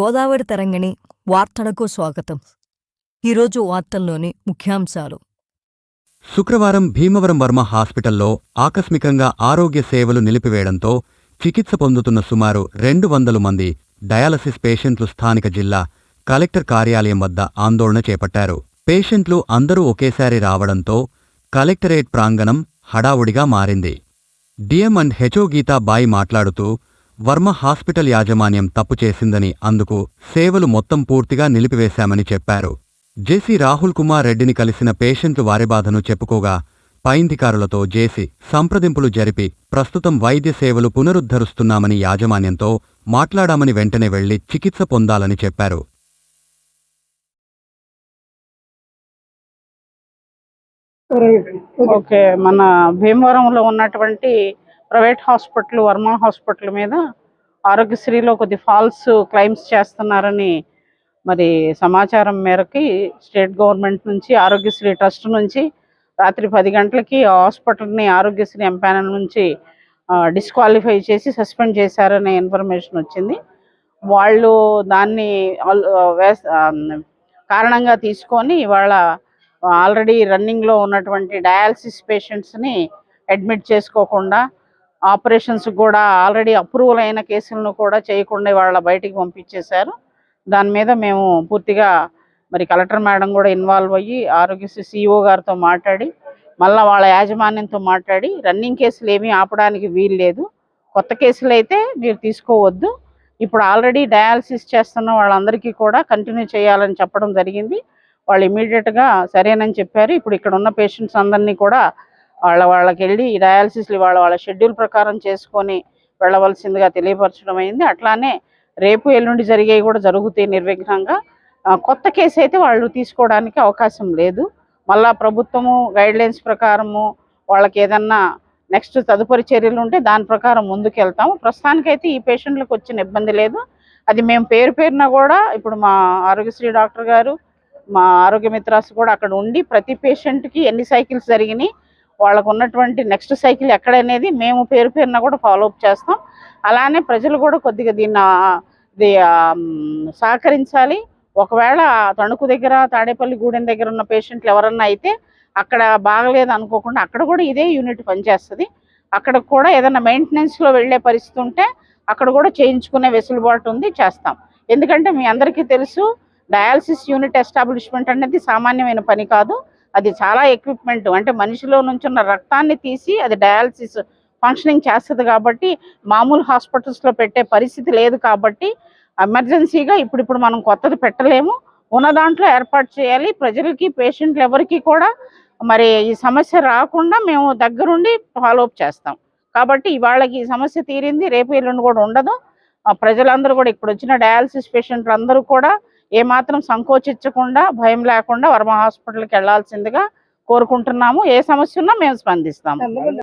గోదావరి తరంగిణి వార్తలకు స్వాగతం. ఈరోజు వార్తల్లోని ముఖ్యాంశాలు. శుక్రవారం భీమవరం వర్మ హాస్పిటల్లో ఆకస్మికంగా ఆరోగ్య సేవలు నిలిపివేయడంతో చికిత్స పొందుతున్న సుమారు రెండు వందల మంది డయాలసిస్ పేషెంట్లు స్థానిక జిల్లా కలెక్టర్ కార్యాలయం వద్ద ఆందోళన చేపట్టారు. పేషెంట్లు అందరూ ఒకేసారి రావడంతో కలెక్టరేట్ ప్రాంగణం హడావుడిగా మారింది. డిఎం అండ్ హెచ్ఓ గీతాబాయి మాట్లాడుతూ వర్మ హాస్పిటల్ యాజమాన్యం తప్పు చేసిందని అందుకు సేవలు మొత్తం పూర్తిగా నిలిపివేశామని చెప్పారు. జేసీ రాహుల్ కుమార్ రెడ్డిని కలిసిన పేషెంట్లు వారి బాధను చెప్పుకోగా పైంధికారులతో జేసీ సంప్రదింపులు జరిపి ప్రస్తుతం వైద్య సేవలు పునరుద్ధరుస్తున్నామని యాజమాన్యంతో మాట్లాడామని వెంటనే వెళ్ళి చికిత్స పొందాలని చెప్పారు. ఓకే మన భీమవరంలో ఉన్నటువంటి ప్రైవేట్ హాస్పిటల్ వర్మ హాస్పిటల్ మీద ఆరోగ్యశ్రీలో కొద్ది ఫాల్స్ క్లైమ్స్ చేస్తున్నారని మరి సమాచారం మేరకి స్టేట్ గవర్నమెంట్ నుంచి ఆరోగ్యశ్రీ ట్రస్ట్ నుంచి రాత్రి పది గంటలకి హాస్పిటల్ని ఆరోగ్యశ్రీ ఎంపానల్ నుంచి డిస్క్వాలిఫై చేసి సస్పెండ్ చేశారనే ఇన్ఫర్మేషన్ వచ్చింది. వాళ్ళు దాన్ని ఆల్- కారణంగా తీసుకొని ఇవాళ ఆల్రెడీ రన్నింగ్లో ఉన్నటువంటి డయాలసిస్ పేషెంట్స్ని అడ్మిట్ చేసుకోకుండా ఆపరేషన్స్ కూడా ఆల్రెడీ అప్రూవల్ అయిన కేసులను కూడా చేయకుండా వాళ్ళ బయటికి పంపించేశారు. దాని మీద మేము పూర్తిగా మరి కలెక్టర్ మేడం కూడా ఇన్వాల్వ్ అయ్యి ఆరోగ్యశ్రీ సిఇఓ గారితో మాట్లాడి మళ్ళీ వాళ్ళ యాజమాన్యంతో మాట్లాడి రన్నింగ్ కేసులు ఏమీ ఆపడానికి వీలు లేదు కొత్త కేసులు అయితే మీరు తీసుకోవద్దు. ఇప్పుడు ఆల్రెడీ డయాలసిస్ చేస్తున్న వాళ్ళందరికీ కూడా కంటిన్యూ చేయాలని చెప్పడం జరిగింది. వాళ్ళు ఇమీడియట్గా సరేనని చెప్పారు. ఇప్పుడు ఇక్కడ ఉన్న పేషెంట్స్ అందరినీ కూడా వాళ్ళ వాళ్ళకి వెళ్ళి డయాలసిస్ వాళ్ళ వాళ్ళ షెడ్యూల్ ప్రకారం చేసుకొని వెళ్ళవలసిందిగా తెలియపరచడం అయింది. అట్లానే రేపు ఎల్లుండి జరిగేవి కూడా జరుగుతాయి నిర్విఘ్నంగా. కొత్త కేసు అయితే వాళ్ళు తీసుకోవడానికి అవకాశం లేదు. మళ్ళా ప్రభుత్వము గైడ్లైన్స్ ప్రకారము వాళ్ళకి ఏదన్నా నెక్స్ట్ తదుపరి చర్యలు ఉంటే దాని ప్రకారం ముందుకు వెళ్తాము ప్రస్తుతానికైతే ఈ పేషెంట్లకు వచ్చిన ఇబ్బంది లేదు. అది మేము పేరు పేరున కూడా ఇప్పుడు మా ఆరోగ్యశ్రీ డాక్టర్ గారు మా ఆరోగ్య మిత్రాస్ కూడా అక్కడ ఉండి ప్రతి పేషెంట్కి ఎన్ని సైకిల్స్ జరిగినాయి వాళ్ళకు ఉన్నటువంటి నెక్స్ట్ సైకిల్ ఎక్కడనేది మేము పేరు పేరున కూడా ఫాలో అప్ చేస్తాం. అలానే ప్రజలు కూడా కొద్దిగా దీన్ని ఇది సహకరించాలి. ఒకవేళ తణుకు దగ్గర తాడేపల్లి గూడెం దగ్గర ఉన్న పేషెంట్లు ఎవరన్నా అయితే అక్కడ బాగలేదు అనుకోకుండా అక్కడ కూడా ఇదే యూనిట్ పనిచేస్తుంది. అక్కడ కూడా ఏదైనా మెయింటెనెన్స్లో వెళ్ళే పరిస్థితి ఉంటే అక్కడ కూడా చేయించుకునే వెసులుబాటు ఉంది చేస్తాం. ఎందుకంటే మీ అందరికీ తెలుసు డయాలసిస్ యూనిట్ ఎస్టాబ్లిష్మెంట్ అనేది సామాన్యమైన పని కాదు. అది చాలా ఎక్విప్మెంట్ అంటే మనిషిలో నుంచి ఉన్న రక్తాన్ని తీసి అది డయాలసిస్ ఫంక్షనింగ్ చేస్తుంది కాబట్టి మామూలు హాస్పిటల్స్లో పెట్టే పరిస్థితి లేదు కాబట్టి ఎమర్జెన్సీగా ఇప్పుడిప్పుడు మనం కొత్తది పెట్టలేము. ఉన్న దాంట్లో ఏర్పాటు చేయాలి. ప్రజలకి పేషెంట్లు ఎవరికి కూడా మరి ఈ సమస్య రాకుండా మేము దగ్గరుండి ఫాలోఅప్ చేస్తాం. కాబట్టి ఇవాళకి ఈ సమస్య తీరింది. రేపు ఎల్లుండి కూడా ఉండదు. ఆ ప్రజలందరూ కూడా ఇప్పుడు వచ్చిన డయాలసిస్ పేషెంట్లు అందరూ కూడా ఏమాత్రం సంకోచించకుండా భయం లేకుండా వర్మ హాస్పిటల్కి వెళ్ళాల్సిందిగా కోరుకుంటున్నాము. ఏ సమస్య ఉన్నా మేము స్పందిస్తాము.